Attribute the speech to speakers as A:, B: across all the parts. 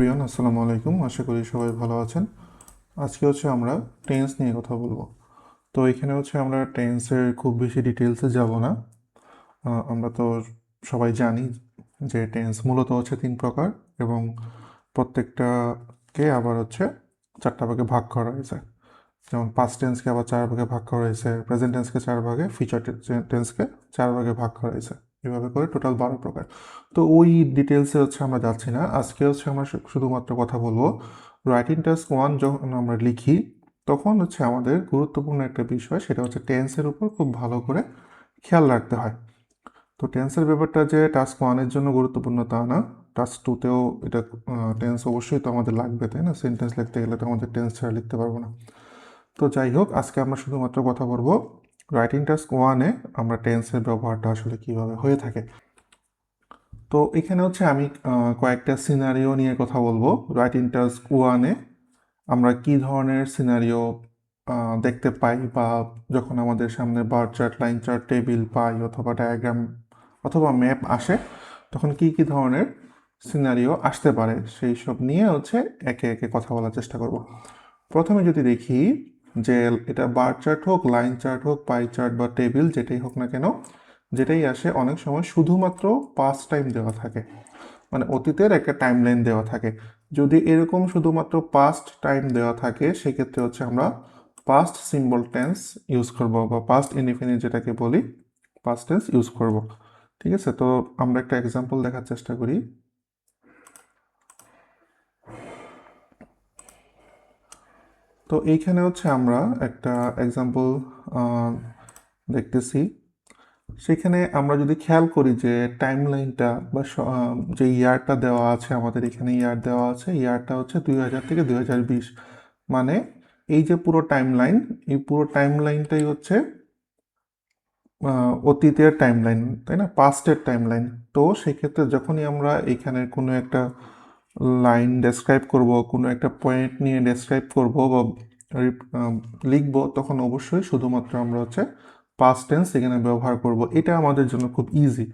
A: প্রিয়ন আসসালামু আলাইকুম। আশা করি সবাই ভালো আছেন। আজকে হচ্ছে আমরা টেন্স নিয়ে কথা বলব। তো এখানে হচ্ছে আমরা টেন্সের খুব বেশি ডিটেলসে যাব না। আমরা তো সবাই জানি যে টেন্স মূলত হচ্ছে তিন প্রকার এবং প্রত্যেকটাকে আবার হচ্ছে চারটা ভাগে ভাগ করা হয়েছে। যেমন পাস্ট টেন্সকে আবার চার ভাগে ভাগ করা হয়েছে প্রেজেন্ট টেন্সকে চার ভাগে ফিউচার টেন্সকে চার ভাগে ভাগ করা হয়েছে। এভাবে করে টোটাল বারো প্রকার। তো ওই ডিটেলসে হচ্ছে আমরা যাচ্ছি না। আজকে হচ্ছে আমরা শুধুমাত্র কথা বলব রাইটিং টাস্ক ওয়ান যখন আমরা লিখি, তখন হচ্ছে আমাদের গুরুত্বপূর্ণ একটা বিষয় সেটা হচ্ছে টেন্সের উপর খুব ভালো করে খেয়াল রাখতে হয়। তো টেন্সের ব্যাপারটা যে টাস্ক ওয়ানের জন্য গুরুত্বপূর্ণ তা না। টাস্ক টুতেও এটা টেন্স অবশ্যই তো আমাদের লাগবে, তাই না? সেন্টেন্স লিখতে গেলে তো আমাদের টেন্স ছাড়া লিখতে পারব না। তো যাই হোক, আজকে আমরা শুধুমাত্র কথা বলব রাইটিং টাস্ক ওয়ানে আমরা টেন্সের ব্যবহারটা আসলে কীভাবে হয়ে থাকে। তো এখানে হচ্ছে আমি কয়েকটা সিনারিও নিয়ে কথা বলব। রাইটিং টাস্ক ওয়ানে আমরা কি ধরনের সিনারিও দেখতে পাই বা যখন আমাদের সামনে bar chart line chart table pie অথবা ডায়াগ্রাম অথবা ম্যাপ আসে, তখন কি কি ধরনের সিনারিও আসতে পারে? সেই সব নিয়ে হচ্ছে একে একে কথা বলার চেষ্টা করব। প্রথমে যদি দেখি যে এটা বার চার্ট হোক লাইন চার্ট হোক পাই চার্ট বা টেবিল যেটাই হোক না কেন, যেটাই আসে অনেক সময় শুধুমাত্র পাস টাইম দেওয়া থাকে। মানে অতীতের একটা টাইম লাইন দেওয়া থাকে। যদি এরকম শুধুমাত্র পাস্ট টাইম দেওয়া থাকে, সেক্ষেত্রে হচ্ছে আমরা পাস্ট সিম্বল টেন্স ইউজ করব বা পাস্ট ইনডিফিনিট যেটাকে বলি পাস্ট টেন্স ইউজ করব। ঠিক আছে? তো আমরা একটা এক্সাম্পল দেখার চেষ্টা করি। তো এইখানে হচ্ছে আমরা একটা এক্সাম্পল দেখতেছি। সেখানে আমরা যদি খেয়াল করি যে টাইম লাইনটা বা যে ইয়ারটা দেওয়া আছে, আমাদের এখানে ইয়ার দেওয়া আছে ইয়ারটা হচ্ছে দুই হাজার থেকে দুই হাজার বিশ। মানে এই যে পুরো টাইম লাইন এই পুরো টাইম লাইনটাই হচ্ছে অতীতের টাইম লাইন তাই না? পাস্টের টাইম লাইন তো সেক্ষেত্রে যখনই আমরা এখানে কোনো একটা লাইন ডেসক্রাইব করব, কোনো একটা পয়েন্ট নিয়ে ডেসক্রাইব করব বা লিখব, তখন অবশ্যই শুধুমাত্র আমরা হচ্ছে পাস্ট টেন্স এখানে ব্যবহার করব। এটা আমাদের জন্য খুব ইজি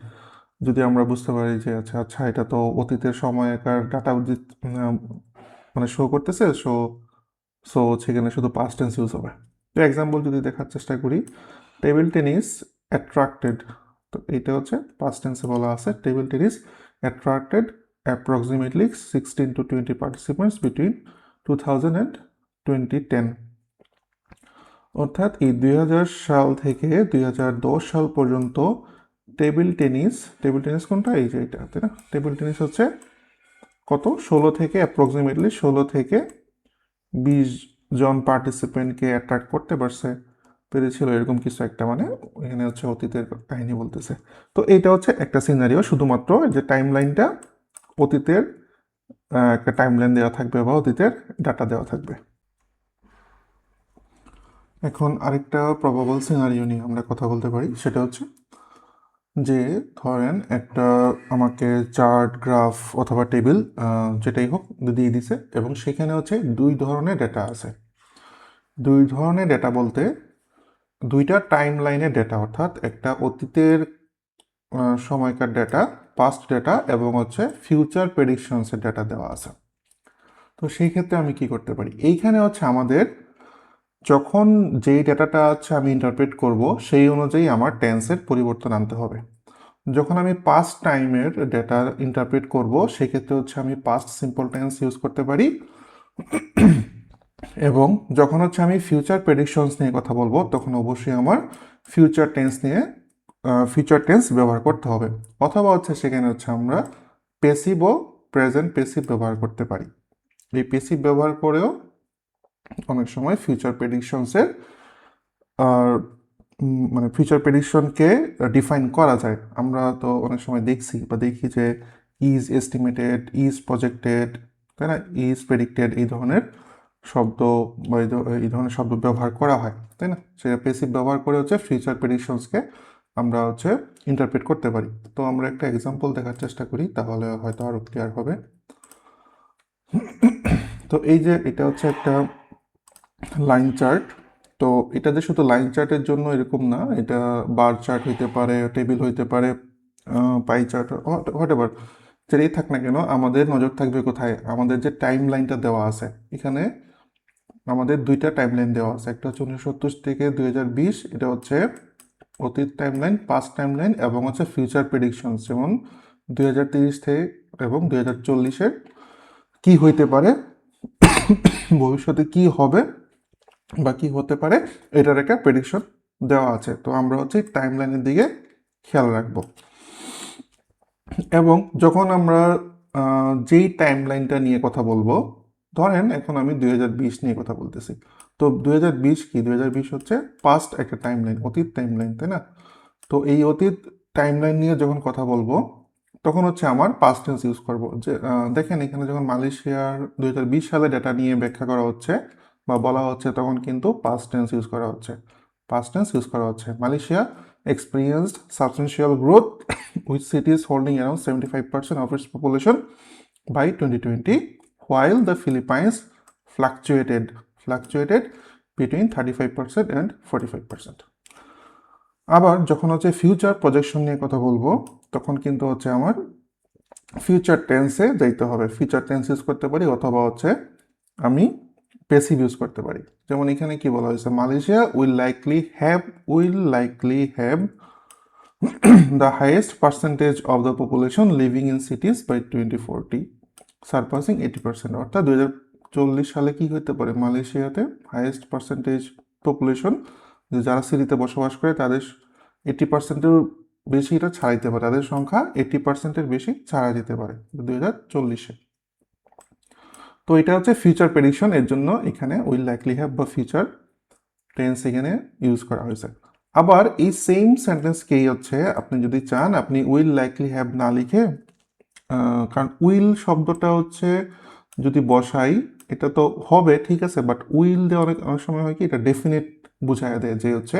A: যদি আমরা বুঝতে পারি যে আচ্ছা আচ্ছা এটা তো অতীতের সময়কার ডাটা মানে শো করতেছে সো সো সেখানে শুধু পাস্ট টেন্স ইউজ হবে। তো এক্সাম্পল যদি দেখার চেষ্টা করি টেবিল টেনিস অ্যাট্রাক্টেড তো এটা হচ্ছে পাস্ট টেন্সে বলা আছে table tennis attracted to twenty participants between two thousand and twenty ten অর্থাৎ এই দুই হাজার সাল থেকে দুই হাজার দশ সাল পর্যন্ত টেবিল টেনিস টেবিল টেনিস কোনটা? এই যে এটা, তাই না? টেবিল টেনিস হচ্ছে কত? ষোলো থেকে অ্যাপ্রক্সিমেটলি ষোলো থেকে বিশ জন পার্টিসিপেন্টকে অ্যাট্রাক্ট করতে পারছে। পেরেছিল এরকম কিছু একটা মানে এখানে হচ্ছে অতীতের কাহিনী বলতেছে। তো এইটা হচ্ছে একটা সিনারিও শুধুমাত্র যে টাইম লাইনটা অতীতের একটা টাইম লাইন দেওয়া থাকবে বা অতীতের ডাটা দেওয়া থাকবে। এখন আরেকটা প্রবাবল সিনারিও নিয়ে আমরা কথা বলতে পারি, সেটা হচ্ছে যে ধরেন একটা আমাকে চার্ট গ্রাফ অথবা টেবিল যেটাই হোক দিয়ে দিছে এবং সেখানে হচ্ছে দুই ধরনের ডেটা আছে। দুই ধরনের ডেটা বলতে দুইটা টাইম লাইনের ডেটা অর্থাৎ একটা অতীতের সময়কার ডেটা পাস্ট ডেটা এবং হচ্ছে ফিউচার প্রেডিকশনসের ডেটা দেওয়া আছে। তো সেই ক্ষেত্রে আমি কি করতে পারি? এইখানে হচ্ছে আমাদের যখন যেই ডেটাটা হচ্ছে আমি ইন্টারপ্রেট করব, সেই অনুযায়ী আমার টেন্সের পরিবর্তন আনতে হবে। যখন আমি পাস্ট টাইমের ডেটা ইন্টারপ্রেট করব সেক্ষেত্রে হচ্ছে আমি পাস্ট সিম্পল টেন্স ইউজ করতে পারি। এবং যখন হচ্ছে আমি ফিউচার প্রেডিকশনস নিয়ে কথা বলব, তখন অবশ্যই আমার ফিউচার টেন্স নিয়ে ফিউচার টেন্স ব্যবহার করতে হবে। অথবা হচ্ছে সেখানে হচ্ছে আমরা পেসিভ ও প্রেজেন্ট পেসিভ ব্যবহার করতে পারি। এই পেসিভ ব্যবহার করেও অনেক সময় ফিউচার প্রেডিকশনসের মানে ফিউচার প্রেডিকশনকে ডিফাইন করা যায়। আমরা তো অনেক সময় দেখছি বা দেখি যে ইজ এস্টিমেটেড ইজ প্রজেক্টেড তাই না? ইজ প্রেডিক্টেড এই ধরনের শব্দ বা এই ধরনের শব্দ ব্যবহার করা হয়, তাই না? সেটা পেসিভ ব্যবহার করে হচ্ছে ফিউচার প্রেডিকশনসকে আমরা হচ্ছে ইন্টারপ্রেট করতে পারি। তো আমরা একটা এক্সাম্পল দেখার চেষ্টা করি, তাহলে হয়তো আরও ক্লিয়ার হবে। তো এই যে এটা হচ্ছে একটা লাইন চার্ট তো এটা যে শুধু লাইন চার্টের জন্য এরকম না, এটা বার চার্ট হইতে পারে টেবিল হইতে পারে পাই চার্ট হোয়াট এভার যেটাই থাক না কেন, আমাদের নজর থাকবে কোথায়? আমাদের যে টাইম লাইনটা দেওয়া আছে, এখানে আমাদের দুইটা টাইম লাইন দেওয়া আছে। একটা হচ্ছে উনিশশো সত্তর থেকে দুই হাজার বিশ, এটা হচ্ছে অতীত time line past time line এবং হচ্ছে ফিউচার প্রেডিকশন যেমন দুই হাজার থেকে এবং দুই হাজার চল্লিশের কী হইতে পারে, ভবিষ্যতে কি হবে বা কি হতে পারে, এটার একটা প্রেডিকশন দেওয়া আছে। তো আমরা হচ্ছে টাইম লাইনের দিকে খেয়াল রাখব। এবং যখন আমরা যেই টাইম লাইনটা নিয়ে কথা বলব, ধরেন এখন আমি দুই হাজার বিশ নিয়ে কথা বলতেছি। তো দু হাজার বিশ কি? দু হাজার বিশ হচ্ছে পাস্ট একটা টাইম লাইন অতীত টাইম লাইন তাই না? তো এই অতীত টাইম লাইন নিয়ে যখন কথা বলব, তখন হচ্ছে আমার পাস্ট টেন্স ইউজ করব। যে দেখেন এখানে যখন মালয়েশিয়ার দু হাজার বিশ সালে ডেটা নিয়ে ব্যাখ্যা করা হচ্ছে বা বলা হচ্ছে, তখন কিন্তু পাস্ট টেন্স ইউজ করা হচ্ছে। পাস্ট টেন্স ইউজ করা হচ্ছে। Malaysia experienced experienced substantial growth with cities holding around 75% of its population by 2020 while the Philippines fluctuated. Fluctuated between 35% and 45% আবার যখন হচ্ছে ফিউচার প্রজেকশন নিয়ে কথা বলব, তখন কিন্তু হচ্ছে আমার ফিউচার টেন্সে যাইতে হবে। ফিউচার টেন্স ইউজ করতে পারি অথবা হচ্ছে আমি পেসিভ ইউজ করতে পারি। যেমন এখানে কি বলা হয়েছে? Malaysia will likely have will likely have the highest percentage of the population living in cities by twenty forty surpassing eighty percent অর্থাৎ দু হাজার চল্লিশ সালে কি হতে পারে? মালয়েশিয়াতে হাইয়েস্ট পার্সেন্টেজ পপুলেশন যে যারা সিটিতে বসবাস করে, তাদের এইটি পার্সেন্টের বেশি এটা ছাড়াইতে পারে। তাদের সংখ্যা এইটি পার্সেন্টের বেশি ছাড়া যেতে পারে দুই হাজার চল্লিশে। তো এটা হচ্ছে ফিউচার প্রেডিকশন এর জন্য এখানে উইল লাইকলি হ্যাভ বা ফিউচার টেন্স এখানে ইউজ করা হয়েছে। আবার এই সেম সেন্টেন্সকেই হচ্ছে, আপনি যদি চান, আপনি উইল লাইকলি হ্যাভ না লিখে কারণ উইল শব্দটা হচ্ছে যদি বসাই এটা তো হবে, ঠিক আছে বাট উইল দিয়ে অনেক অনেক সময় হয় কি, এটা ডেফিনেট বুঝায় দেয় যে হচ্ছে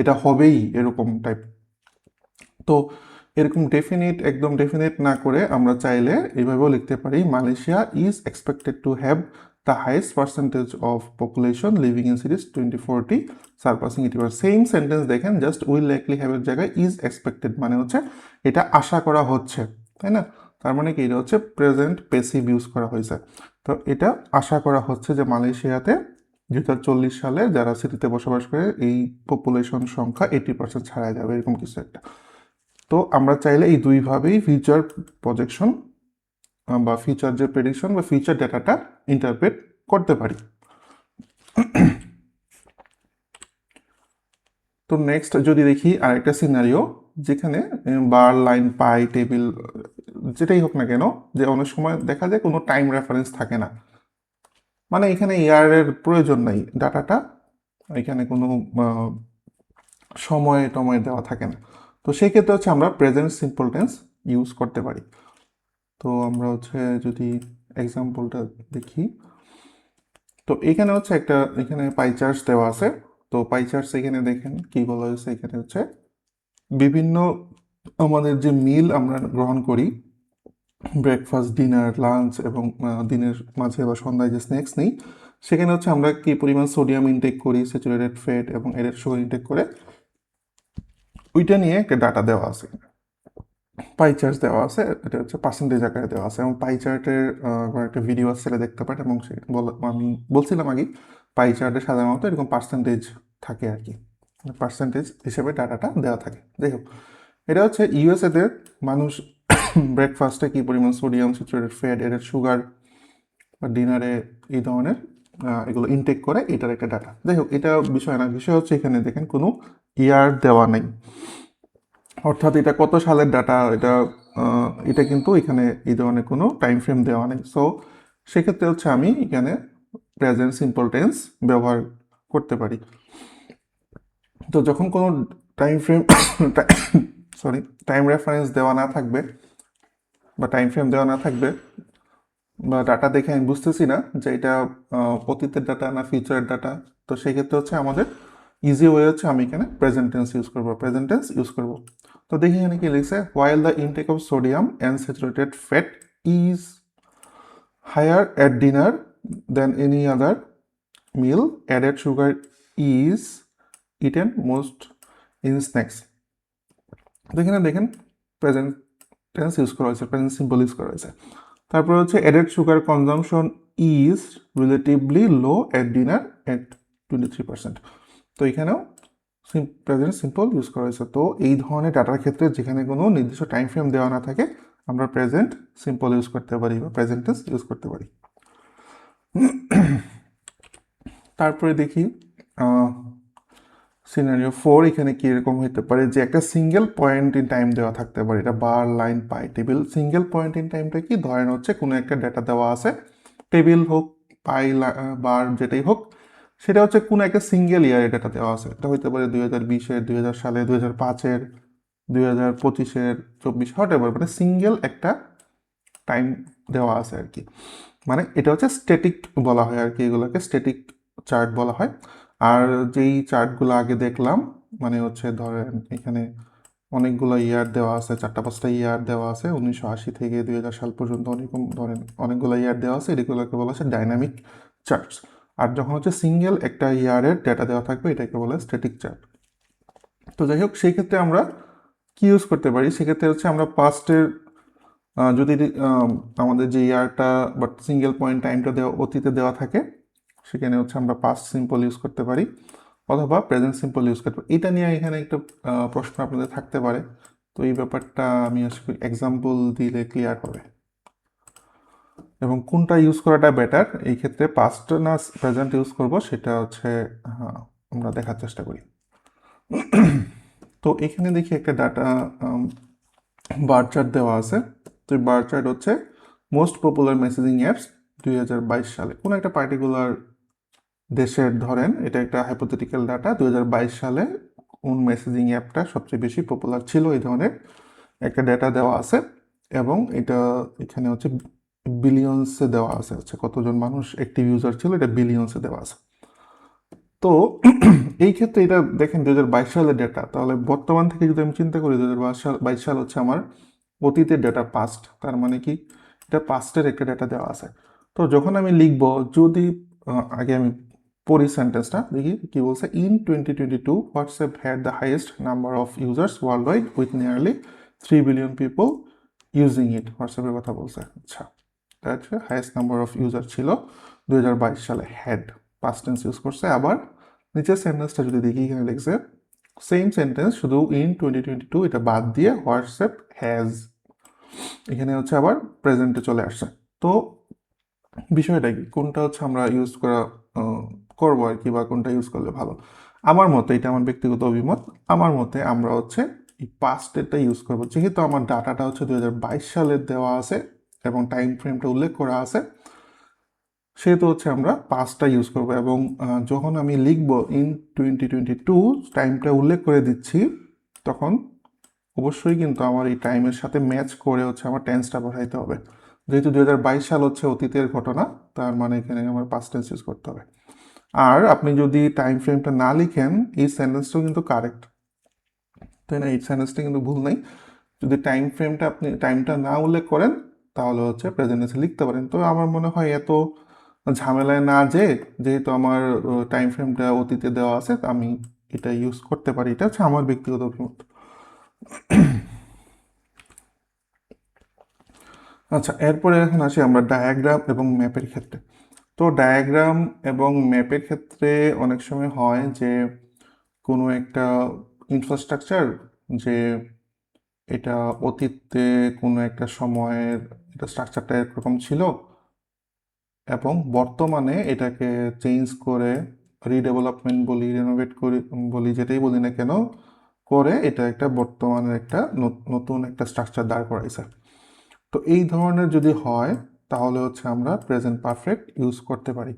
A: এটা হবেই এরকম টাইপ তো এরকম ডেফিনিট একদম ডেফিনেট না করে আমরা চাইলে এইভাবেও লিখতে পারি, Malaysia is expected to have the highest percentage of population living in cities twenty forty surpassing eighty same sentence দেখেন জাস্ট উইল লাইকলি হ্যাভের জায়গায় ইজ এক্সপেক্টেড মানে হচ্ছে এটা আশা করা হচ্ছে, তাই না? তার মানে কি, এটা হচ্ছে প্রেজেন্ট পেসিভ ইউজ করা হয়েছে। তো এটা আশা করা হচ্ছে যে মালয়েশিয়াতে দু চল্লিশ সালে যারা সিটিতে বসবাস করে এই পপুলেশন সংখ্যা এইটি পার্সেন্ট ছাড়া যাবে, এরকম কিছু একটা। তো আমরা চাইলে এই দুইভাবেই ফিউচার প্রজেকশন বা ফিউচার যে প্রেডিকশন বা ফিউচার ডেটাটা ইন্টারপ্রেট করতে পারি। তো নেক্সট যদি দেখি আরেকটা সিনারিও যেখানে বার লাইন, পাই, টেবিল, যেটাই হোক না কেন, যে অনেক সময় দেখা যায় কোনো টাইম রেফারেন্স থাকে না। মানে এখানে ইয়ারের প্রয়োজন নাই, ডাটাটা এখানে কোনো সময় টময় দেওয়া থাকে না। তো সেই ক্ষেত্রে হচ্ছে আমরা প্রেজেন্ট সিম্পল টেন্স ইউজ করতে পারি। তো আমরা হচ্ছে যদি এক্সাম্পলটা দেখি, তো এখানে হচ্ছে একটা, এখানে পাইচার্স দেওয়া আছে। তো পাইচার্স এখানে দেখেন, কি বলা হয়েছে? এখানে হচ্ছে বিভিন্ন আমাদের যে মিল আমরা গ্রহণ করি ব্রেকফাস্ট ডিনার লাঞ্চ এবং দিনের মাঝে বা সন্ধ্যায় যে স্ন্যাক্স নেই, সেখানে হচ্ছে আমরা কি পরিমাণ সোডিয়াম ইনটেক করি স্যাচুরেটেড ফ্যাট এবং এডেড সুগার ইনটেক করে, ওইটা নিয়ে একটা ডাটা দেওয়া আছে। পাই চার্ট দেওয়া আছে, এটা হচ্ছে পার্সেন্টেজ আকারে দেওয়া আছে এবং পাই চার্টের একটা ভিডিও আছে, সেটা দেখতে পারেন এবং আমি বলছিলাম আগে পাই চার্টে সাধারণত এরকম পার্সেন্টেজ থাকে আর কি। পার্সেন্টেজ হিসেবে ডাটাটা দেওয়া থাকে। যাই হোক, এটা হচ্ছে ইউএসএতে মানুষ ব্রেকফাস্টে কী পরিমাণ sodium saturated fat added sugar বা ডিনারে এই ধরনের এগুলো ইনটেক করে, এটার একটা ডাটা যাই হোক, এটা বিষয় না, বিষয় হচ্ছে এখানে দেখেন কোনো ইয়ার দেওয়া নেই। অর্থাৎ এটা কত সালের ডাটা এটা এটা কিন্তু এখানে এই ধরনের কোনো টাইম ফ্রেম দেওয়া নেই। সো সেক্ষেত্রে হচ্ছে আমি এখানে প্রেজেন্ট সিম্পল টেন্স ব্যবহার করতে পারি। তো যখন কোনো time frame sorry time reference দেওয়া না থাকবে বা টাইম ফ্রেম দেওয়া না থাকবে বা ডাটা দেখে আমি বুঝতেছি না যে এটা অতীতের ডাটা না ফিউচারের ডাটা তো সেই ক্ষেত্রে হচ্ছে আমাদের ইজি ওয়ে হচ্ছে আমি এখানে প্রেজেন্ট টেন্স ইউজ করব প্রেজেন্ট টেন্স ইউজ করব। তো দেখি এখানে কি লিখছে while the intake of sodium and saturated fat is higher at dinner than any other meal added sugar is eaten most in snacks তো এখানে দেখেন প্রেজেন্ট টেন্স ইউজ করা হয়েছে প্রেজেন্ট সিম্পল ইউজ করা হয়েছে। তারপরে হচ্ছে added sugar consumption is relatively low at dinner at twenty three percent তো এখানেও প্রেজেন্ট সিম্পল ইউজ করা হয়েছে। তো এই ধরনের ডাটার ক্ষেত্রে যেখানে কোনো নির্দিষ্ট টাইম ফ্রেম দেওয়া না থাকে, আমরা প্রেজেন্ট সিম্পল ইউজ করতে পারি বা প্রেজেন্ট ইউজ করতে পারি। তারপরে দেখি সিনারিও ফোর এখানে কি এরকম হতে পারে যে একটা সিঙ্গেল পয়েন্ট ইন টাইম দেওয়া থাকতে পারে। এটা bar line pie table single point in টাইমটা কি? ধরেন হচ্ছে কোনো একটা ডেটা দেওয়া আছে। টেবিল হোক পাই বার যেটাই হোক, সেটা হচ্ছে কোনো একটা সিঙ্গেল ইয়ারে ডেটা দেওয়া আছে। এটা হতে পারে দুই হাজার বিশের, দুই হাজার সালে দুই হাজার পাঁচের, দুই হাজার পঁচিশের, চব্বিশ হট এভার মানে সিঙ্গেল একটা টাইম দেওয়া আছে আর কি। মানে এটা হচ্ছে স্ট্যাটিক বলা হয় আর কি, এগুলোকে স্ট্যাটিক চার্ট বলা হয়। আর যেই চার্টগুলো আগে দেখলাম মানে হচ্ছে ধরেন এখানে অনেকগুলো ইয়ার দেওয়া আছে, চারটা পাঁচটা ইয়ার দেওয়া আছে, উনিশশো আশি থেকে দুই হাজার সাল পর্যন্ত অনেক ধরেন অনেকগুলো ইয়ার দেওয়া আছে এগুলোকে বলা হচ্ছে ডাইনামিক চার্টস আর যখন হচ্ছে সিঙ্গেল একটা ইয়ারের ডেটা দেওয়া থাকবে, এটাকে বলে স্ট্যাটিক চার্ট তো যাই হোক, সেই ক্ষেত্রে আমরা কি ইউজ করতে পারি? সেক্ষেত্রে হচ্ছে আমরা পাস্টের যদি আমাদের যে ইয়ারটা বাট সিঙ্গেল পয়েন্ট টাইমটা দেওয়া, অতীতে দেওয়া থাকে সেখানে হচ্ছে আমরা পাস্ট সিম্পল ইউজ করতে পারি অথবা প্রেজেন্ট সিম্পল ইউজ করতে পারি। এটা নিয়ে এখানে একটা প্রশ্ন আপনাদের থাকতে পারে। তো এই ব্যাপারটা আমি আশা করি এক্সাম্পল দিলে ক্লিয়ার হবে। এবং কোনটা ইউজ করাটা বেটার এই ক্ষেত্রে পাস্ট না প্রেজেন্ট ইউজ করব, সেটা হচ্ছে আমরা দেখার চেষ্টা করি। তো এখানে দেখি একটা ডাটা বার চার্ট দেওয়া আছে। তো এই বার চার্ট হচ্ছে মোস্ট পপুলার মেসেজিং অ্যাপস দুই হাজার বাইশ সালে। কোনো একটা পার্টিকুলার দেশের ধরেন এটা একটা হাইপোথেটিক্যাল ডাটা দুই হাজার বাইশ সালে কোন মেসেজিং অ্যাপটা সবচেয়ে বেশি পপুলার ছিল এই ধরনের একটা ডেটা দেওয়া আছে এবং এটা এখানে হচ্ছে বিলিয়ন্সে দেওয়া আছে, হচ্ছে কতজন মানুষ অ্যাক্টিভ ইউজার ছিল এটা বিলিয়ন্সে দেওয়া আছে। তো এই ক্ষেত্রে এটা দেখেন দু হাজার বাইশ সালের ডেটা তাহলে বর্তমান থেকে যদি আমি চিন্তা করি দু হাজার বাইশ সাল বাইশ সাল হচ্ছে আমার অতীতের ডেটা পাস্ট তার মানে কি? এটা পাস্টের একটা ডেটা দেওয়া আছে। তো যখন আমি লিখব, যদি আগে আমি পড়ি সেন্টেন্সটা দেখি কি বলছে in twenty twenty two WhatsApp had the highest number of users world wide with nearly three billion people using it হোয়াটসঅ্যাপের কথা বলছে। আচ্ছা হচ্ছে হাইয়েস্ট নাম্বার অফ ইউজার ছিল দু হাজার বাইশ সালে হ্যাড পাস্ট টেন্স ইউজ করছে। আবার নিচের সেন্টেন্সটা যদি দেখি, এখানে লিখছে সেম সেন্টেন্স শুধু ইন টোয়েন্টি টোয়েন্টি টু এটা বাদ দিয়ে হোয়াটসঅ্যাপ হ্যাজ এখানে হচ্ছে আবার প্রেজেন্টে চলে আসছে। তো বিষয়টা কি? কোনটা হচ্ছে আমরা ইউজ করা করব আর কি বা কোনটা ইউজ করলে ভালো। আমার মতে এটা আমার ব্যক্তিগত অভিমত, আমার মতে আমরা হচ্ছে এই পাস্টেরটা ইউজ করব। যেহেতু আমার ডাটাটা হচ্ছে দু হাজার বাইশ সালের দেওয়া আছে এবং টাইম ফ্রেমটা উল্লেখ করা আছে, সেহেতু হচ্ছে আমরা পাঁচটা ইউজ করব এবং যখন আমি লিখব ইন টোয়েন্টি টোয়েন্টি টু টাইমটা উল্লেখ করে দিচ্ছি, তখন অবশ্যই কিন্তু আমার এই টাইমের সাথে ম্যাচ করে হচ্ছে আমার টেন্সটা বসাইতে হবে। যেহেতু দুই হাজার বাইশ সাল হচ্ছে অতীতের ঘটনা, তার মানে এখানে আমার পাস্ট টেন্স ইউজ করতে হবে। আর আপনি যদি টাইম ফ্রেমটা না লিখেন, এই সেন্টেন্সটাও কিন্তু কারেক্ট তাই না? এই সেন্টেন্সটা কিন্তু ভুল নেই। যদি টাইম ফ্রেমটা আপনি টাইমটা না উল্লেখ করেন, তাহলে হচ্ছে প্রেজেন্টেন্সে লিখতে পারেন। তো আমার মনে হয় এত ঝামেলায় না যে, যেহেতু আমার টাইম ফ্রেমটা অতীতে দেওয়া আছে আমি এটা ইউজ করতে পারি। এটা হচ্ছে আমার ব্যক্তিগত অভিমত। আচ্ছা এরপরে এখন আসি আমরা ডায়াগ্রাম এবং ম্যাপের ক্ষেত্রে। তো ডায়াগ্রাম এবং ম্যাপের ক্ষেত্রে অনেক সময় হয় যে কোনো একটা ইনফ্রাস্ট্রাকচার যে এটা অতীতে কোনো একটা সময়ের এটা স্ট্রাকচারটা এরকম ছিল এবং বর্তমানে এটাকে চেঞ্জ করে রিডেভেলপমেন্ট বলি রেনোভেট করি বলি, যেটাই বলি না কেন, করে এটা একটা বর্তমানের একটা নতুন একটা স্ট্রাকচার দাঁড় করাইছে। তো এই ধরনের যদি হয় তাহলে হচ্ছে আমরা প্রেজেন্ট পারফেক্ট ইউজ করতে পারি।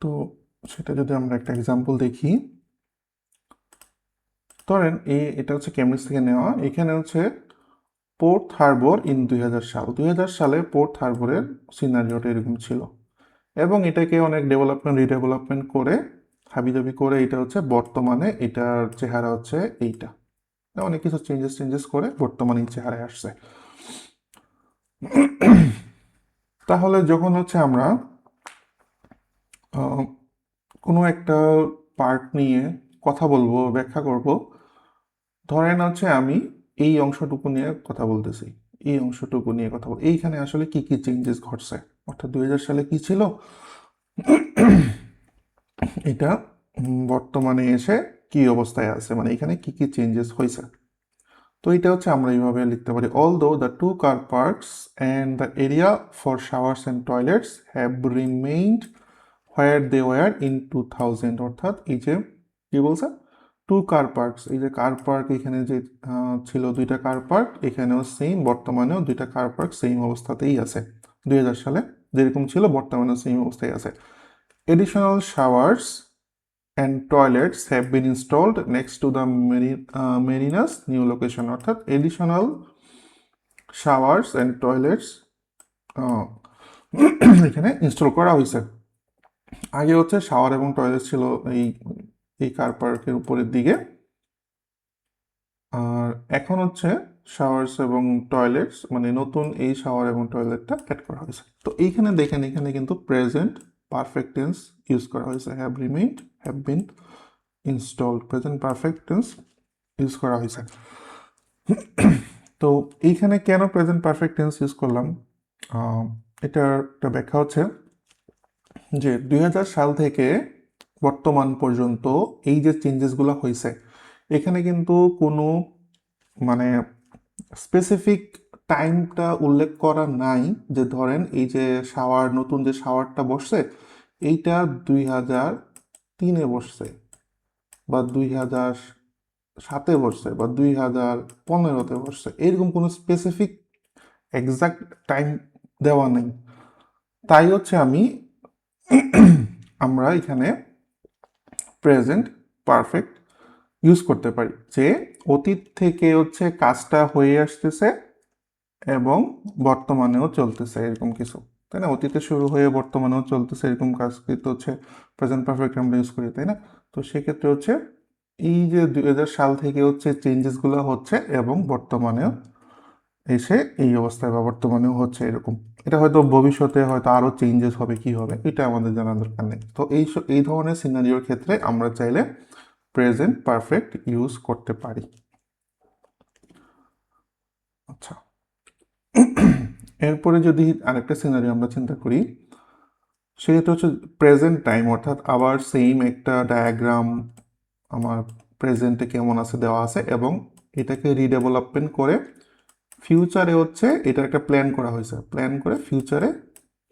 A: তো সেটা যদি আমরা একটা এক্সাম্পল দেখি। ধরেন এই এটা হচ্ছে কেমব্রিজ থেকে নেওয়া। এখানে হচ্ছে পোর্ট হারবর ইন দুই হাজার সাল। দুই হাজার সালে পোর্ট হারবরের সিনারিওটা এরকম ছিল। এবং এটাকে অনেক ডেভেলপমেন্ট রিডেভেলপমেন্ট করে, হাবিজাবি করে এটা হচ্ছে বর্তমানে এটার চেহারা হচ্ছে এইটা। অনেক কিছু চেঞ্জেস চেঞ্জেস করে বর্তমানে চেহারায় আসছে। তাহলে যখন হচ্ছে আমরা কোনো একটা পার্ট নিয়ে কথা বলব, ব্যাখ্যা করব, ধরেন হচ্ছে আমি এই অংশটুকু নিয়ে কথা বলতেছি, এই অংশটুকু নিয়ে কথা বল, এইখানে আসলে কি কি চেঞ্জেস ঘটছে? অর্থাৎ দুই হাজার সালে কি ছিল? এটা বর্তমানে এসে কি অবস্থায় আছে? মানে এখানে কি কি চেঞ্জেস হয়েছে? তো এটা হচ্ছে আমরা এইভাবে লিখতে পারি although the two car parks and the area for showers and toilets have remained where they were in two thousand অর্থাৎ এই যে কি বলছে? টু কার পার্কস এই যে কার পার্ক এখানে যে ছিল দুইটা কার পার্ক এখানেও সেম বর্তমানেও দুইটা কার পার্ক সেম অবস্থাতেই আছে। দুই হাজার সালে যেরকম ছিল, বর্তমানেও সেম অবস্থায় আছে। Additional showers and toilets have been installed next to the Mari- uh, Marina's new location অর্থাৎ additional showers and toilets আহ, এখানে ইনস্টল করা হয়েছে। আগে হচ্ছে শাওয়ার এবং টয়লেট ছিল এই এই কার পার্কের উপরের দিকে। আর এখন হচ্ছে শাওয়ার্স এবং টয়লেটস মানে নতুন এই শাওয়ার এবং টয়লেটটা অ্যাড করা হয়েছে। তো এইখানে দেখেন এখানে কিন্তু প্রেজেন্ট পারফেক্ট টেন্স ইউজ করা হয়েছে। Have remained have been installed present perfect tense use করা হয়েছে। তো এইখানে কেন প্রেজেন্ট পারফেক্ট টেন্স ইউজ করলাম? এটার একটা ব্যাখ্যা হচ্ছে যে দু হাজার সাল থেকে বর্তমান পর্যন্ত এই যে চেঞ্জেসগুলো হয়েছে, এখানে কিন্তু কোনো মানে স্পেসিফিক টাইমটা উল্লেখ করা নাই যে ধরেন এই যে শাওয়ার নতুন যে শাওয়ারটা বসছে, এইটা দুই হাজার তিনে বসছে বা দুই হাজার সাতে বসছে বা দুই হাজার পনেরোতে বসছে। এরকম কোনো স্পেসিফিক এক্সাক্ট টাইম দেওয়া নেই। তাই হচ্ছে আমি আমরা এখানে প্রেজেন্ট পারফেক্ট ইউজ করতে পারি। যে অতীত থেকে হচ্ছে কাজটা হয়ে আসতেছে এবং বর্তমানেও চলতেছে এরকম কিছু। তাই না? অতীতে শুরু হয়ে বর্তমানেও চলতেছে এরকম কাজ কিন্তু হচ্ছে প্রেজেন্ট পারফেক্ট আমরা ইউজ করি, তাই না? তো সেক্ষেত্রে হচ্ছে এই যে দুই হাজার সাল থেকে হচ্ছে চেঞ্জেসগুলো হচ্ছে এবং বর্তমানেও এসে এই অবস্থায় বা বর্তমানেও হচ্ছে এরকম। এটা হয়তো ভবিষ্যতে হয়তো আরও চেঞ্জেস হবে, কি হবে, এটা আমাদের জানার দরকার নেই। তো এই এই ধরনের সিনারিওর ক্ষেত্রে আমরা চাইলে প্রেজেন্ট পারফেক্ট ইউজ করতে পারি। আচ্ছা। এরপরে যদি আরেকটা সিনারি আমরা চিন্তা করি সেটা হচ্ছে প্রেজেন্ট টাইম অর্থাৎ আবার সেম একটা ডায়াগ্রাম আমার প্রেজেন্টে কেমন আছে দেওয়া আছে এবং এটাকে রিডেভেলপমেন্ট করে ফিউচারে হচ্ছে এটা একটা প্ল্যান করা হয়েছে। প্ল্যান করে ফিউচারে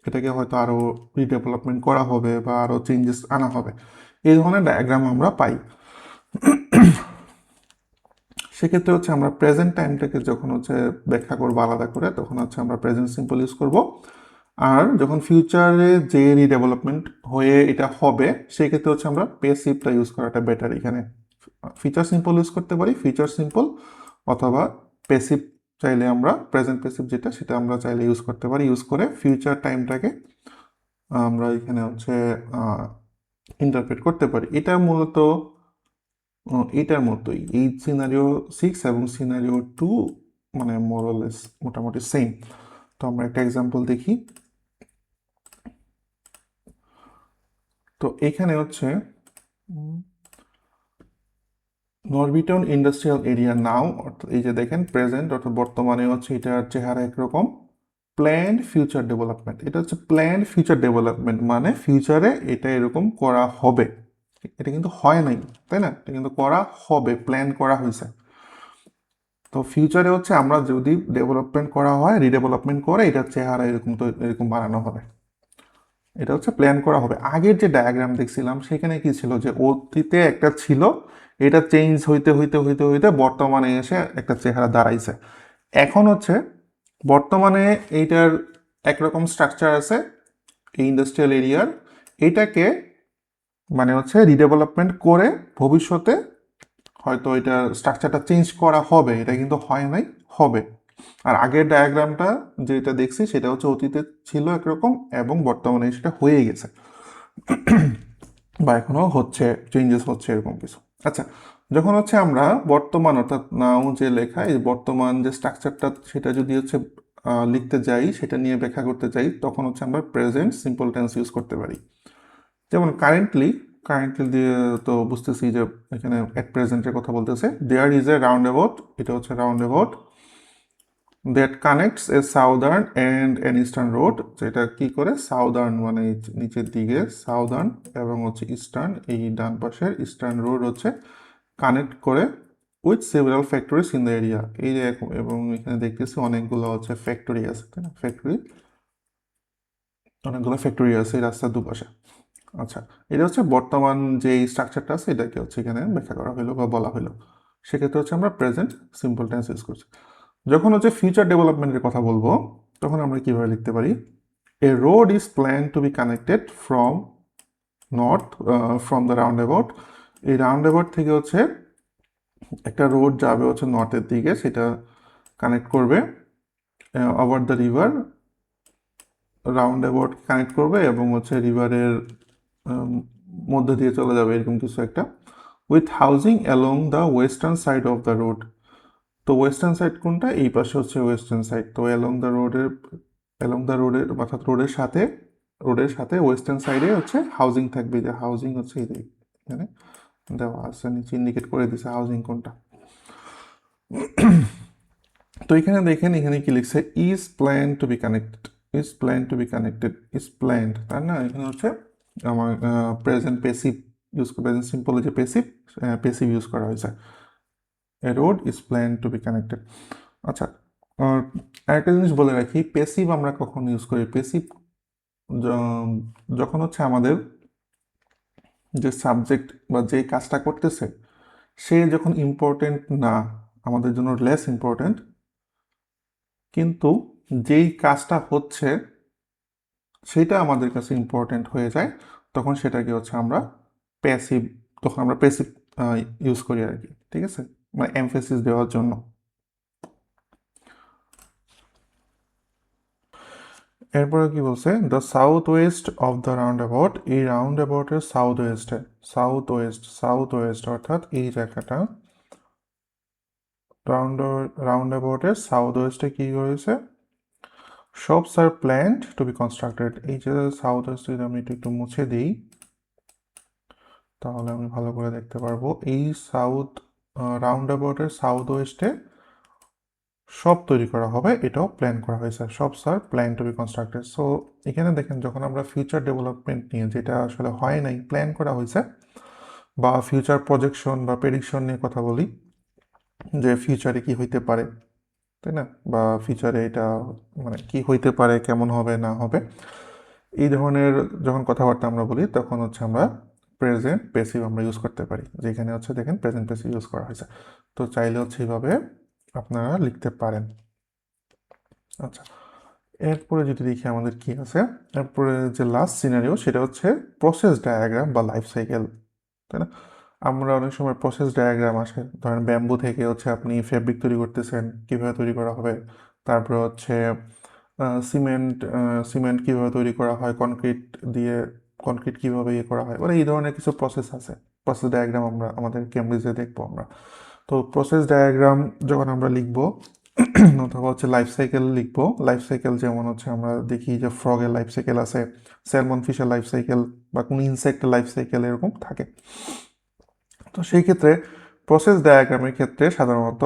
A: এটাকে হয়তো আরও রিডেভেলপমেন্ট করা হবে বা আরও চেঞ্জেস আনা হবে। এই ধরনের ডায়াগ্রাম আমরা পাই। সেক্ষেত্রে হচ্ছে আমরা প্রেজেন্ট টাইমটাকে যখন হচ্ছে ব্যাখ্যা করব আলাদা করে, তখন হচ্ছে আমরা প্রেজেন্ট সিম্পল ইউজ করব। আর যখন ফিউচারে যে রিডেভেলপমেন্ট হয়ে এটা হবে, সেক্ষেত্রে হচ্ছে আমরা পেসিভটা ইউজ করাটা বেটার এখানে ফিচার সিম্পল ইউজ করতে পারি ফিচার সিম্পল অথবা পেসিভ চাইলে আমরা প্রেজেন্ট পেসিভ যেটা, সেটা আমরা চাইলে ইউজ করতে পারি। ইউজ করে ফিউচার টাইমটাকে আমরা এখানে হচ্ছে ইন্টারপ্রেট করতে পারি। এটা মূলত এটার মতোই। এই সিনারিও সিক্স এবং সিনারিও টু মানে মোরলেস মোটামুটি সেম তো আমরা একটা এক্সাম্পল দেখি। তো এখানে হচ্ছে নরবিটন ইন্ডাস্ট্রিয়াল এরিয়া নাও অর্থাৎ এই যে দেখেন প্রেজেন্ট অর্থাৎ বর্তমানে হচ্ছে এটার চেহারা একরকম। প্ল্যান্ড ফিউচার ডেভেলপমেন্ট এটা হচ্ছে প্ল্যান্ড ফিউচার ডেভেলপমেন্ট মানে ফিউচারে এটা এরকম করা হবে। এটা কিন্তু হয় নাই, তাই না? এটা কিন্তু করা হবে প্ল্যান করা হয়েছে। তো ফিউচারে হচ্ছে আমরা যদি ডেভেলপমেন্ট করা হয় রিডেভেলপমেন্ট করে, এটার চেহারা এরকম তো, এরকম বানানো হবে। এটা হচ্ছে প্ল্যান করা হবে। আগের যে ডায়াগ্রাম দেখছিলাম, সেখানে কি ছিল? যে অতীতে একটা ছিল, এটা চেঞ্জ হইতে হইতে হইতে হইতে বর্তমানে এসে একটা চেহারা দাঁড়াইছে। এখন হচ্ছে বর্তমানে এইটার একরকম স্ট্রাকচার আছে, এই ইন্ডাস্ট্রিয়াল এরিয়ার এটাকে মানে হচ্ছে রিডেভেলপমেন্ট করে ভবিষ্যতে হয়তো এটা স্ট্রাকচারটা চেঞ্জ করা হবে, এটা কিন্তু হয় নাই, হবে। আর আগের ডায়াগ্রামটা যেটা দেখছি, সেটা হচ্ছে অতীতে ছিল একরকম এবং বর্তমানে সেটা হয়ে গেছে। বা এখনও হচ্ছে চেঞ্জেস হচ্ছে এরকম কিছু। আচ্ছা যখন হচ্ছে আমরা বর্তমান, অর্থাৎ নাও যে লেখা, এই বর্তমান যে স্ট্রাকচারটা সেটা যদি হচ্ছে লিখতে যাই, সেটা নিয়ে ব্যাখ্যা করতে চাই তখন হচ্ছে আমরা প্রেজেন্ট সিম্পল টেন্স ইউজ করতে পারি। যেমন কারেন্টলি কারেন্টলি দিয়ে তো বুঝতেছি যে এখানে অ্যাট প্রেজেন্টের কথা বলতেছে there is a round about এটা হচ্ছে roundabout that connects a southern and an eastern road যেটা কি করে? সাউদার্ন মানে নিচের দিকে সাউদার্ন এবং হচ্ছে ইস্টার্ন এই ডান পাশের ইস্টার্ন রোড হচ্ছে কানেক্ট করে with several factories in the area এই যে এবং এখানে দেখতেছি অনেকগুলো হচ্ছে ফ্যাক্টরি আছে, তাই না? ফ্যাক্টরি অনেকগুলো ফ্যাক্টরি আছে এই রাস্তার দুপাশে। আচ্ছা এটা হচ্ছে বর্তমান যে স্ট্রাকচারটা আছে, এটাকে হচ্ছে এখানে ব্যাখ্যা করা হলো বা বলা হলো সেক্ষেত্রে হচ্ছে আমরা প্রেজেন্ট সিম্পল টেন্স ইউজ করছি। যখন হচ্ছে ফিউচার ডেভেলপমেন্টের কথা বলব, তখন আমরা কীভাবে লিখতে পারি? A road is plan to be connected from north from the roundabout এই রাউন্ড অ্যাবাউট থেকে হচ্ছে একটা রোড যাবে হচ্ছে নর্থের দিকে, সেটা কানেক্ট করবে over the river roundabout connect করবে এবং হচ্ছে রিভারের মধ্যে দিয়ে চলে যাবে এরকম কিছু একটা। With housing along the western side of the road তো ওয়েস্টার্ন সাইড কোনটা? এই পাশে হচ্ছে ওয়েস্টার্ন সাইড তো অ্যালং দ্য রোডের অ্যালং দ্য রোডের অর্থাৎ রোডের সাথে রোডের সাথে ওয়েস্টার্ন সাইডে হচ্ছে হাউজিং থাকবে। যে হাউজিং হচ্ছে এই এখানে দেওয়া আছে, নিচে ইন্ডিকেট করে দিছে হাউজিং কোনটা। তো এখানে দেখেন, এখানে কি লিখছে? Is plan to be connected is plan to be connected is planned তাই না? এখানে হচ্ছে আমার present passive use present simple যে পেসিভ পেসিভ ইউজ করা হয়েছে। A road is plan to be connected আচ্ছা আর আরেকটা জিনিস বলে রাখি পেসিভ আমরা কখন ইউজ করি? পেসিভ যখন হচ্ছে আমাদের যে সাবজেক্ট বা যে কাজটা করতেছে, সে যখন ইম্পর্টেন্ট না, আমাদের জন্য লেস ইম্পর্টেন্ট কিন্তু যেই কাজটা হচ্ছে সেটা আমাদের কাছে ইম্পর্টেন্ট হয়ে যায়। তখন সেটাকে হচ্ছে আমরা প্যাসিভ তখন আমরা প্যাসিভ ইউজ করি আর কি ঠিক আছে? মানে এমফেসিস দেওয়ার জন্য। এরপরে কি বলছে? The south west of the roundabout এই রাউন্ড অ্যাবাউটের সাউথ ওয়েস্টে সাউথ ওয়েস্ট সাউথ ওয়েস্ট অর্থাৎ এই জায়গাটা। রাউন্ড রাউন্ড অ্যাবাউটের সাউথ ওয়েস্টে কি রয়েছে শপস আর প্ল্যান্ড টু বি কনস্ট্রাক্টেড এই যে সাউথ যদি আমি একটু মুছে দিই, তাহলে আমি ভালো করে দেখতে পারব। এই সাউথ রাউন্ড অ্যাবাউটের সাউথ ওয়েস্টে সব তৈরি করা হবে, এটাও প্ল্যান করা হয়েছে। সব sir plan to be constructed so এখানে দেখেন, যখন আমরা ফিউচার ডেভেলপমেন্ট নিয়ে, যেটা আসলে হয় নাই প্ল্যান করা হয়েছে, বা ফিউচার প্রজেকশন বা প্রেডিকশন নিয়ে কথা বলি, যে ফিউচারে কি হইতে পারে তাই না? বা ফিউচারে এটা মানে কি হইতে পারে, কেমন হবে, না হবে, এই ধরনের যখন কথাবার্তা আমরা বলি, তখন হচ্ছে আমরা প্রেজেন্ট পেসিভ আমরা ইউজ করতে পারি। যেখানে হচ্ছে দেখেন প্রেজেন্ট পেসিভ ইউজ করা হয়েছে। তো চাইলে হচ্ছে এইভাবে আপনারা লিখতে পারেন। আচ্ছা এরপরে যদি দেখি আমাদের কি আছে, এরপরে যে লাস্ট সিনারিও সেটা হচ্ছে প্রসেস ডায়াগ্রাম বা লাইফ সাইকেল তাই না? আমরা অনেক সময় প্রসেস ডায়াগ্রাম আসে। ধরেন ব্যাম্বু থেকে হচ্ছে আপনি ফেব্রিক তৈরি করতেছেন, কীভাবে তৈরি করা হবে? তারপরে হচ্ছে সিমেন্ট সিমেন্ট কীভাবে তৈরি করা হয়? কনক্রিট দিয়ে কনক্রিট কীভাবে ইয়ে করা হয়? মানে এই ধরনের কিছু প্রসেস আছে। প্রসেস ডায়াগ্রাম আমরা, আমাদের কেমব্রিজে দেখব আমরা। তো প্রসেস ডায়াগ্রাম যখন আমরা লিখব, অথবা হচ্ছে লাইফ সাইকেল লিখব লাইফ সাইকেল যেমন হচ্ছে আমরা দেখি যে ফ্রগের লাইফ সাইকেল আছে স্যালমন ফিশের লাইফ সাইকেল বা কোনো ইনসেক্টের লাইফ সাইকেল এরকম থাকে। তো সেই ক্ষেত্রে প্রসেস ডায়াগ্রামের ক্ষেত্রে সাধারণত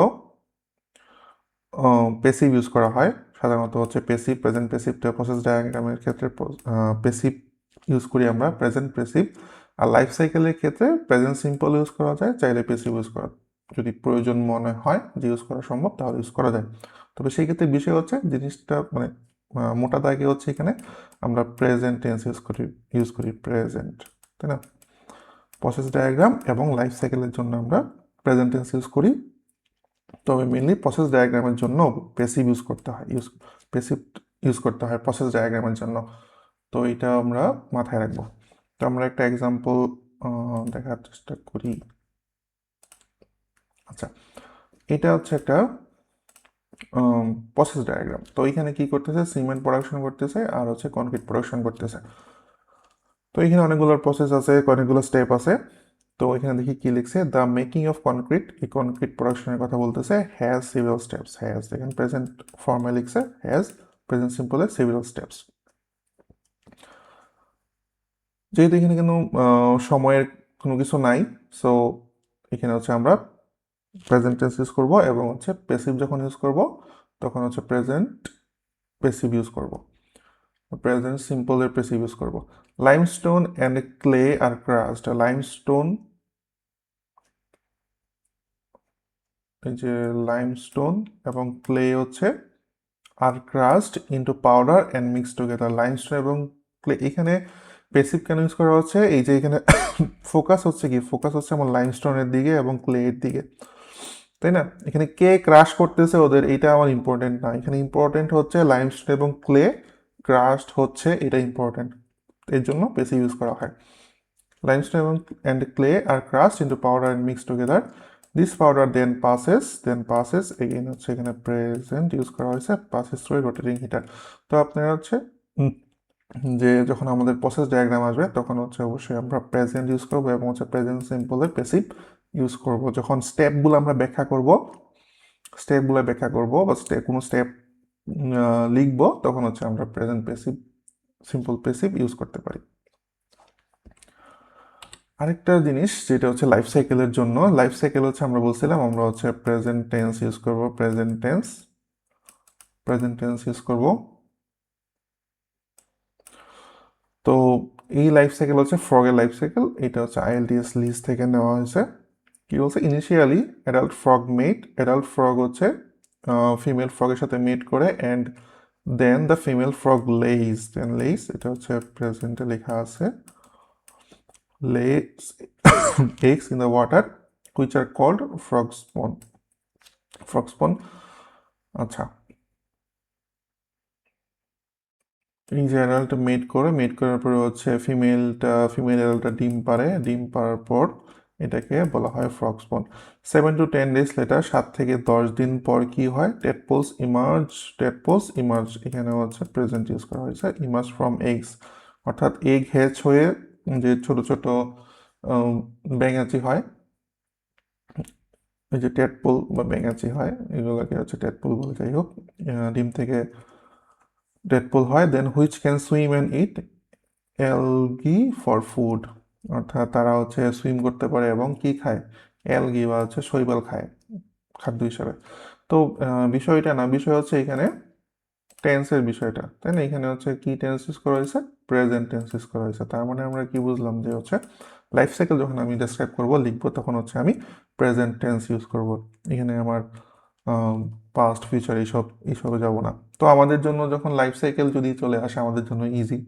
A: পেসিভ ইউজ করা হয়। সাধারণত হচ্ছে পেসিভ প্রেজেন্ট পেসিভ প্রসেস ডায়াগ্রামের ক্ষেত্রে পেসিভ ইউজ করি আমরা। প্রেজেন্ট পেসিভ আর লাইফ সাইকেলের ক্ষেত্রে প্রেজেন্ট সিম্পল ইউজ করা যায়, চাইলে পেসিভ ইউজ করা, যদি প্রয়োজন মনে হয় যে ইউজ করা সম্ভব তাহলে ইউজ করা যায়। তবে সেই ক্ষেত্রে বিষয় হচ্ছে জিনিসটা মানে মোটা দাগে হচ্ছে এখানে আমরা প্রেজেন্ট টেন্স ইউজ করি ইউজ করি প্রেজেন্ট তাই না? প্রসেস ডায়াগ্রাম এবং লাইফ সাইকেলের জন্য আমরা প্রেজেন্ট টেন্স ইউজ করি। তবে মেনলি প্রসেস ডায়াগ্রামের জন্য পেসিভ ইউজ করতে হয় ইউজ পেসিভ ইউজ করতে হয় প্রসেস ডায়াগ্রামের জন্য। তো এটা আমরা মাথায় রাখব। তো আমরা একটা এক্সাম্পল দেখার চেষ্টা করি। আচ্ছা এটা হচ্ছে একটা প্রসেস ডায়াগ্রাম তো এখানে কি করতেছে? সিমেন্ট প্রোডাকশন করতেছে আর হচ্ছে কনক্রিট প্রোডাকশন করতেছে। তো এখানে অনেকগুলো প্রসেস আছে, অনেকগুলো স্টেপ আছে। তো এখানে দেখি কি লিখছে? দ্য মেকিং অফ কনক্রিট এই কনক্রিট প্রোডাকশনের কথা বলতেছে হ্যাজ সিভিল স্টেপস হ্যাজ দেখেন প্রেজেন্ট ফর্মে লিখছে হ্যাজ প্রেজেন্ট সিম্পলে সিভিল স্টেপস যেহেতু এখানে কোনো সময়ের কোনো কিছু নাই সো এখানে হচ্ছে আমরা প্রেজেন্ট টেন্স ইউজ করব এবং হচ্ছে পেসিভ যখন ইউজ করব, তখন হচ্ছে প্রেজেন্ট পেসিভ ইউজ করব। প্রেজেন্ট সিম্পলের পেসিভ ইউজ করব। Limestone and clay R crushed limestone এই যে লাইমস্টোন এবং ক্লে হচ্ছে আর crushed into powder and mix together limestone এবং ক্লে এখানে পেসিভ কেন ইউজ করা হচ্ছে? এই যে এখানে ফোকাস হচ্ছে কি? ফোকাস হচ্ছে আমার লাইমস্টোনের দিকে এবং ক্লে এর দিকে। তাই না? এখানে কে ক্রাশ করতেছে ওদের এটা আমার ইম্পর্টেন্ট না। এখানে ইম্পর্টেন্ট হচ্ছে লাইমস্টোন এবং ক্লে ক্রাশড হচ্ছে এটা ইম্পর্টেন্ট এর জন্য বেশি ইউজ করা হয়। Limestone এবং, and clay are crushed into powder and mixed together, this powder then passes then passes, again হচ্ছে এখানে present ইউজ করা হয়েছে through a rotating heater তো আপনার হচ্ছে যে যখন আমাদের প্রসেস ডায়াগ্রাম আসবে, তখন হচ্ছে অবশ্যই আমরা প্রেজেন্ট ইউজ করব এবং হচ্ছে প্রেজেন্ট সিম্পলের পেসিভ ইউজ করব। যখন স্টেপগুলো আমরা ব্যাখ্যা করব স্টেপগুলো ব্যাখ্যা করব বা স্টেপ কোনো স্টেপ লিখব, তখন হচ্ছে আমরা present passive simple passive use করতে পারি। আরেকটা জিনিস যেটা হচ্ছে লাইফ সাইকেলের জন্য লাইফ সাইকেল হচ্ছে আমরা বলছিলাম, আমরা হচ্ছে প্রেজেন্ট টেন্স ইউজ করব present tense present tense use করব। তো এই লাইফ সাইকেল হচ্ছে ফ্রগের লাইফ সাইকেল এটা হচ্ছে আইএলটিএস লিস্ট থেকে নেওয়া হয়েছে। কি বলছে? Initially adult frog mate adult frog হচ্ছে ফিমেল ফ্রগের সাথে মেট করে and then the female frog lays then lays এটা হচ্ছে প্রেজেন্টে লেখা আছে। Lays, eggs in the water, which are called frog spawn frog spawn আচ্ছা। এই যে অ্যাডাল্টটা মেট করে মেট করার পরে হচ্ছে ফিমেলটা ফিমেল অ্যাডাল্টটা ডিম পারে ডিম পারার পর এটাকে বলা হয় frog spawn seven to ten days later সাত থেকে দশ দিন পর কি হয়? টেটপোলস ইমার্জ টেটপোলস ইমার্জ এখানে হচ্ছে প্রেজেন্ট ইউজ করা হয়েছে। ইমার্জ ফ্রম এগস অর্থাৎ এগ হ্যাচ হয়ে যে ছোট ছোট ব্যাঙাচি হয়, এই যে টেটপোল বা ব্যাঙাচি হয়, এগুলোকে হচ্ছে টেটপোল বলে। যাই হোক ডিম থেকে টেটপোল হয়। Then which can swim and eat algae for food অর্থাৎ তারা হচ্ছে সুইম করতে পারে এবং কি খায়? অ্যালগি বা হচ্ছে শৈবাল খায় খাদ্য হিসাবে। তো বিষয়টা না, বিষয় হচ্ছে এখানে টেন্সের বিষয়টা, তাই না? এখানে হচ্ছে কি টেন্স ইউজ করা হয়েছে? প্রেজেন্ট টেন্স ইউজ করা হয়েছে। তার মানে আমরা কি বুঝলাম যে হচ্ছে লাইফ সাইকেল যখন আমি ডেসক্রাইব করব, লিখব, তখন হচ্ছে আমি প্রেজেন্ট টেন্স ইউজ করব। এখানে আমার পাস্ট ফিউচার এইসব, এইসবে যাব না। তো আমাদের জন্য যখন লাইফ সাইকেল যদি চলে আসে, আমাদের জন্য ইজি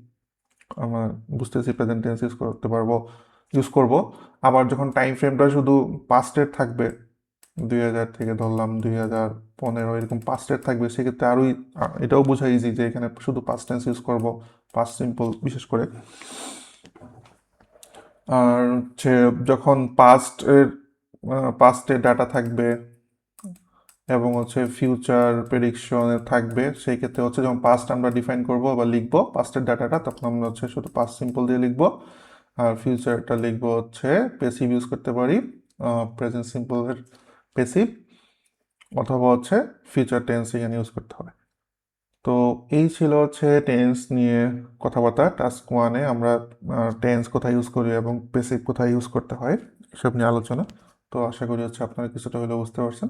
A: আমরা বুঝতেছি প্রেজেন্ট টেন্স ইউজ করতে পারব ইউজ করব। আবার যখন টাইম ফ্রেমটা শুধু পাস্টের থাকবে, দুই হাজার থেকে ধরলাম দুই হাজার পনেরো, এরকম পাস্টের থাকবে, সেক্ষেত্রে আরোই এটাও বোঝা ইজি যে এখানে শুধু পাস্ট টেন্স ইউজ করব পাস্ট সিম্পল বিশেষ করে। আর হচ্ছে যখন পাস্টের পাস্টের ডাটা থাকবে এবং হচ্ছে ফিউচার প্রেডিকশনে থাকবে, সেই ক্ষেত্রে হচ্ছে যখন পাস্ট আমরা ডিফাইন করব বা লিখব পাস্টের ডাটাটা তখন আমরা হচ্ছে শুধু পাস্ট সিম্পল দিয়ে লিখব। আর ফিউচারটা লিখব হচ্ছে পেসিভ ইউজ করতে পারি প্রেজেন্ট সিম্পলের পেসিভ অথবা হচ্ছে ফিউচার টেন্স এখানে ইউজ করতে হবে। তো এই ছিল হচ্ছে টেন্স নিয়ে কথাবার্তা। টাস্ক ওয়ানে আমরা টেন্স কোথায় ইউজ করি এবং পেসিভ কোথায় ইউজ করতে হয়, এসব নিয়ে আলোচনা। তো আশা করি হচ্ছে আপনারা কিছুটা হলেও বুঝতে পারছেন।